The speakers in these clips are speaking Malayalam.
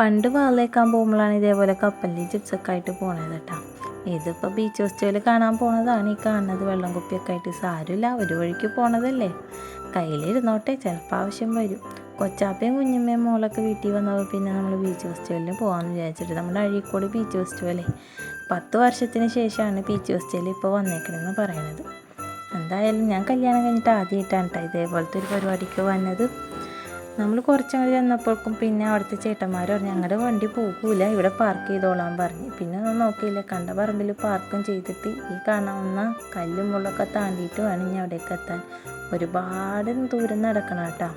പണ്ട് വാളേക്കാൻ പോകുമ്പോഴാണ് ഇതേപോലെ കപ്പലിൽ ചിപ്സൊക്കെ ആയിട്ട് പോണത് കേട്ടോ. ഇതിപ്പോൾ ബീച്ച് ഫെസ്റ്റിവൽ കാണാൻ പോണതാണ്. ഈ കാണുന്നത് വെള്ളം കുപ്പിയൊക്കെ ആയിട്ട്. സാരമില്ല ഒരു വഴിക്ക് പോണതല്ലേ. കയ്യിലിരുന്നോട്ടെ ചിലപ്പോൾ ആവശ്യം വരും. കൊച്ചാപ്പയും കുഞ്ഞമ്മയും മോളൊക്കെ വീട്ടിൽ വന്നപ്പോൾ പിന്നെ നമ്മൾ ബീച്ച് ഫെസ്റ്റിവലിന് പോകാമെന്ന് വിചാരിച്ചിട്ട് നമ്മുടെ അഴീക്കോട് ബീച്ച് ഫെസ്റ്റിവലേ പത്ത് വർഷത്തിന് ശേഷമാണ് ബീച്ച് ഫെസ്റ്റിവൽ ഇപ്പോൾ വന്നേക്കണമെന്ന് പറയണത്. എന്തായാലും ഞാൻ കല്യാണം കഴിഞ്ഞിട്ട് ആദ്യമായിട്ടാണ് കേട്ടോ ഇതേപോലത്തെ ഒരു പരിപാടിക്ക് വന്നത്. നമ്മൾ കുറച്ചങ്ങോട്ട് ചെന്നപ്പോഴേക്കും പിന്നെ അവിടുത്തെ ചേട്ടന്മാർ പറഞ്ഞു ഞങ്ങളുടെ വണ്ടി പോകൂല ഇവിടെ പാർക്ക് ചെയ്തോളാൻ പറഞ്ഞു. പിന്നെ ഒന്നും നോക്കിയില്ല കണ്ട പറമ്പിൽ പാർക്കും ചെയ്തിട്ട് ഈ കാണാവുന്ന കല്ലും മുള്ളൊക്കെ താണ്ടിയിട്ട് വേണം ഇനി അവിടേക്ക് എത്താൻ. ഒരുപാട് ദൂരം നടക്കണം കേട്ടോ.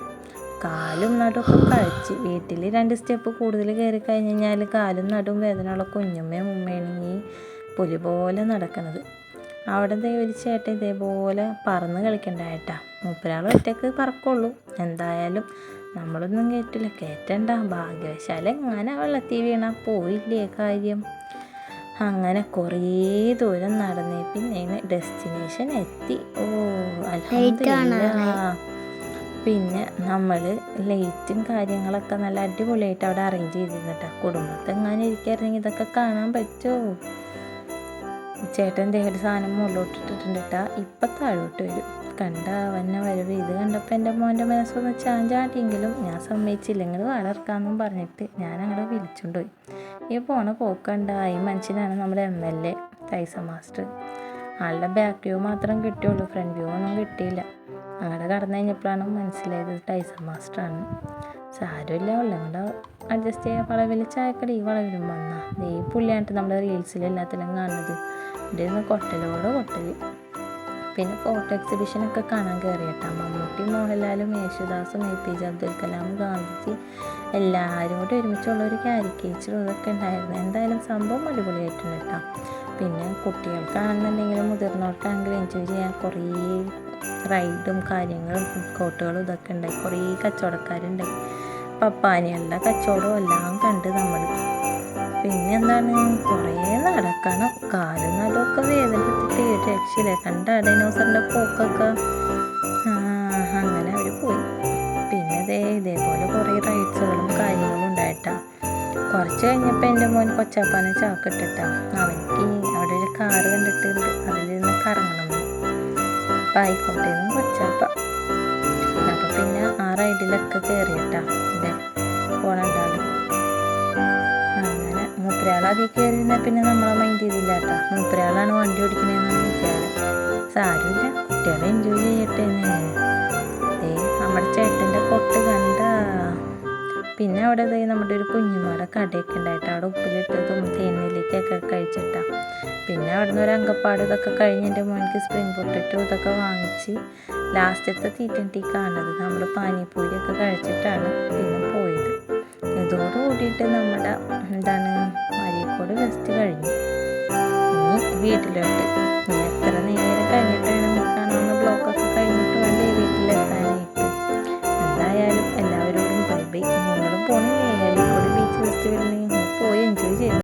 കാലും നടുമൊക്കെ കഴിച്ച് വീട്ടിൽ രണ്ട് സ്റ്റെപ്പ് കൂടുതൽ കയറി കഴിഞ്ഞ് കഴിഞ്ഞാൽ കാലും നടും വേദനയുള്ള കുഞ്ഞമ്മയും ഉമ്മയാണെങ്കിൽ പുലി പോലെ നടക്കണത്. അവിടെ ഒരു ചേട്ടൻ ഇതേപോലെ പറന്ന് കളിക്കണ്ടായിട്ടാ മൂപ്പരാൾ ഒറ്റയ്ക്ക് പറക്കുള്ളൂ. എന്തായാലും നമ്മളൊന്നും കേട്ടില്ല. കേറ്റണ്ട. ഭാഗ്യവശാൽ എങ്ങനെ വെള്ളത്തിൽ വീണാ പോയില്ലേ കാര്യം. അങ്ങനെ കുറേ ദൂരം നടന്നേ പിന്നെ ഡെസ്റ്റിനേഷൻ എത്തി. ഓ പിന്നെ നമ്മൾ ലൈറ്റും കാര്യങ്ങളൊക്കെ നല്ല അടിപൊളിയായിട്ട് അവിടെ അറേഞ്ച് ചെയ്തിരുന്നിട്ടാ കുടുംബത്തെ എങ്ങനെ ഇരിക്കായിരുന്നെങ്കിൽ ഇതൊക്കെ കാണാൻ പറ്റുമോ ചേട്ടൻ ദേ ഒരു സാധനം മുകളിലോട്ടിട്ടിട്ടുണ്ട് കേട്ടാ ഇപ്പം താഴോട്ട് വരും. കണ്ട വന്ന വരവ്. ഇത് കണ്ടപ്പോൾ എന്റെ മോന്റെ മനസ്സൊന്ന് ചാഞ്ചാട്ടിയെങ്കിലും ഞാൻ സമ്മതിച്ചില്ല ഇങ്ങനെ വളർക്കാമെന്നും പറഞ്ഞിട്ട് ഞാൻ അങ്ങനെ വിളിച്ചുകൊണ്ട് പോയി ഈ പോണ പോക്കണ്ട ഈ മനുഷ്യനാണ് നമ്മുടെ എം എൽ എ തൈസ മാസ്റ്റർ. ആളുടെ ബാക്ക് വ്യൂ മാത്രം കിട്ടിയുള്ളൂ. ഫ്രണ്ട് വ്യൂ ഒന്നും കിട്ടിയില്ല. അങ്ങനെ കടന്നു കഴിഞ്ഞപ്പോഴാണ് മനസ്സിലായത് ടൈസ മാസ്റ്ററാണ്. സാരമില്ല ഉള്ള കൊണ്ട് അഡ്ജസ്റ്റ് ചെയ്യാൻ വളവിൽ ചായക്കടി ഈ വളവിലും വന്നാൽ ഈ പുള്ളിയായിട്ട് നമ്മുടെ റീൽസിൽ എല്ലാത്തിലും കാണുന്നത്. ഇവിടെ നിന്ന് കൊട്ടലോട് കൊട്ടൽ പിന്നെ ഫോട്ടോ എക്സിബിഷനൊക്കെ കാണാൻ കയറിയിട്ടാ മമ്മൂട്ടി മോഹൻലാലും യേശുദാസും A P J Abdul Kalam Gandhiji എല്ലാവരും കൂടി ഒരുമിച്ചുള്ള ഒരു കാരിക്കേച്ചറും ഇതൊക്കെ ഉണ്ടായിരുന്നു. എന്തായാലും സംഭവം അടിപൊളിയായിട്ടുണ്ട് കേട്ടോ. പിന്നെ കുട്ടികൾക്കാണെന്നുണ്ടെങ്കിലും മുതിർന്നവർക്കാണെങ്കിലും എൻജോയ് ചെയ്യാൻ കുറേ റൈഡും കാര്യങ്ങളും ഫുഡ് കോർട്ടുകളും ഇതൊക്കെ ഉണ്ടായി. കുറേ കച്ചവടക്കാരുണ്ടായി. പപ്പാനികളുടെ കച്ചവടവും എല്ലാം കണ്ട് നമ്മൾ പിന്നെ എന്താണ് കുറേ നടക്കണം. കാലും നടുമൊക്കെ വേദന ഒരു രക്ഷയില്ല? കണ്ട ഡൈനോസറിന്റെ പോക്കൊക്കെ. അങ്ങനെ അവർ പോയി. പിന്നെ ദേ ഇതേപോലെ കുറേ റൈഡ്സുകളും കാര്യങ്ങളും ഉണ്ടായിട്ടാ. കുറച്ച് കഴിഞ്ഞപ്പോൾ എന്റെ മോൻ കൊച്ചാപ്പാനെ ചാക്കിട്ടിട്ടാ അവനിക്ക് അവിടെ ഒരു കാറ് കണ്ടിട്ടുണ്ട് അതിലിരുന്ന് കറങ്ങണം. അപ്പം ആയിക്കോട്ടെ കൊച്ചാപ്പ. അപ്പം പിന്നെ ആ റൈഡിലൊക്കെ കയറിയിട്ടാ അതിൽ കയറി നിന്നാൽ പിന്നെ നമ്മളെ മൈൻഡ് ചെയ്തില്ല കേട്ടോ. മൂപ്പരാളാണ് വണ്ടി ഓടിക്കണേന്നാണ് വിചാരം സാരമില്ല കുട്ടികളെ എൻജോയ് ചെയ്യട്ടെ എന്ന്. ഏ നമ്മുടെ ചേട്ടന്റെ കൊട്ട് കണ്ട. പിന്നെ അവിടെ ഇതായി നമ്മുടെ ഒരു കുഞ്ഞുമാടെ കടയൊക്കെ ഉണ്ടായിട്ട് അവിടെ ഉപ്പിലിട്ടതും തേനിലേക്കൊക്കെ കഴിച്ചിട്ടാ. പിന്നെ അവിടുന്ന് ഒരു അങ്കപ്പാട് ഇതൊക്കെ കഴിഞ്ഞ് എന്റെ മോനിക്ക് സ്പ്രിംഗ് പൊട്ടിട്ട് ഇതൊക്കെ വാങ്ങിച്ച് ലാസ്റ്റത്തെ തീറ്റണ്ടി കാണുന്നത് നമ്മൾ പാനിപ്പൂരിയൊക്കെ കഴിച്ചിട്ടാണ് പിന്നെ പോയത്. ഇതോട് കൂടിയിട്ട് നമ്മുടെ എന്താണ് ഫെസ്റ്റ് കഴിഞ്ഞു. ഇനി വീട്ടിലോട്ട്.